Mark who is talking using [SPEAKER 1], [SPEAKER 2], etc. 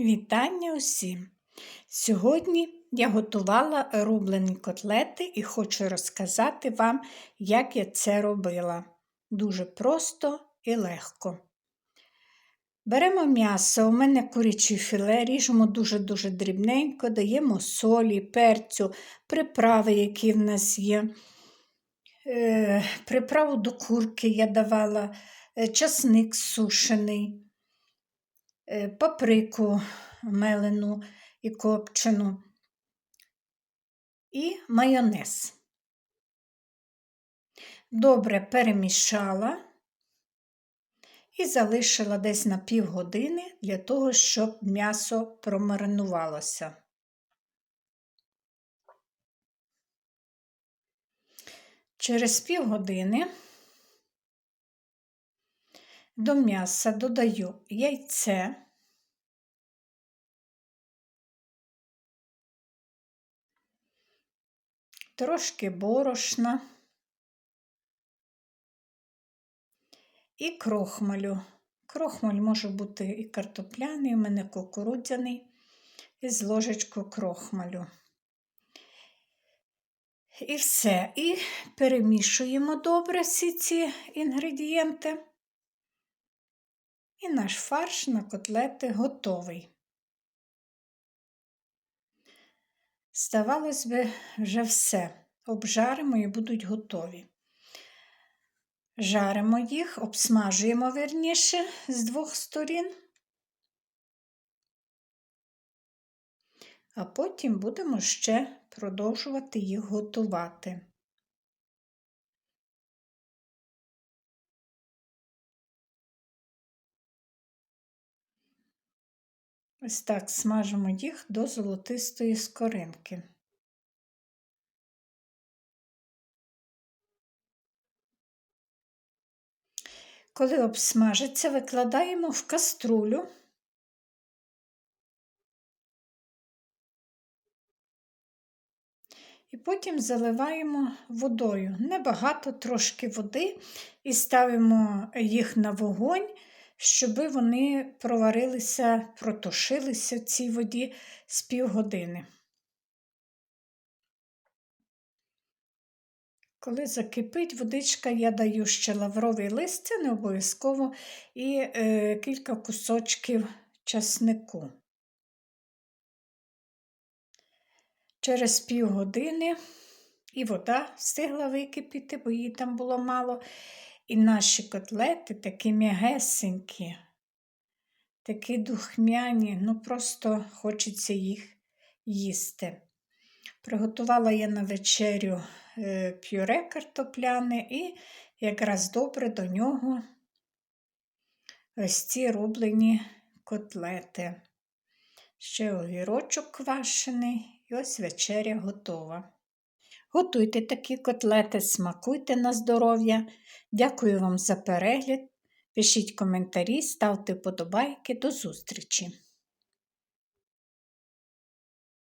[SPEAKER 1] Вітання усім! Сьогодні я готувала рублені котлети і хочу розказати вам, як я це робила. Дуже просто і легко. Беремо м'ясо, у мене курячі філе, ріжемо дуже-дуже дрібненько, даємо солі, перцю, приправи, які в нас є. Е, приправу до курки я давала, е, часник сушений. Е, паприку мелену і копчену і майонез. Добре перемішала і залишила десь на півгодини для того, щоб м'ясо промаринувалося. Через півгодини до м'яса додаю яйце, трошки борошна і крохмалю. Крохмаль може бути і картопляний, у мене кукурудзяний, і з ложечку крохмалю. І все. І перемішуємо добре всі ці інгредієнти. Наш фарш на котлети готовий. Здавалось би, вже все. Обжаримо і будуть готові. Жаримо їх, обсмажуємо верніше з двох сторін, а потім будемо ще продовжувати їх готувати. Ось так смажимо їх до золотистої скоринки. Коли обсмажиться, викладаємо в каструлю. І потім заливаємо водою. Небагато трошки води і ставимо їх на вогонь щоб вони проварилися, протушилися в цій воді з півгодини. Коли закипить водичка, я даю ще лавровий лист, це не обов'язково, і е, кілька кусочків часнику. Через півгодини і вода встигла википіти, бо її там було мало. І наші котлети такі м'ягесенькі, такі духмяні, ну просто хочеться їх їсти. Приготувала я на вечерю е, пюре картопляне і якраз добре до нього ось ці рублені котлети. Ще огірочок квашений, і ось вечеря готова. Готуйте такі котлети, смакуйте на здоров'я. Дякую вам за перегляд. Пишіть коментарі, ставте вподобайки. До зустрічі!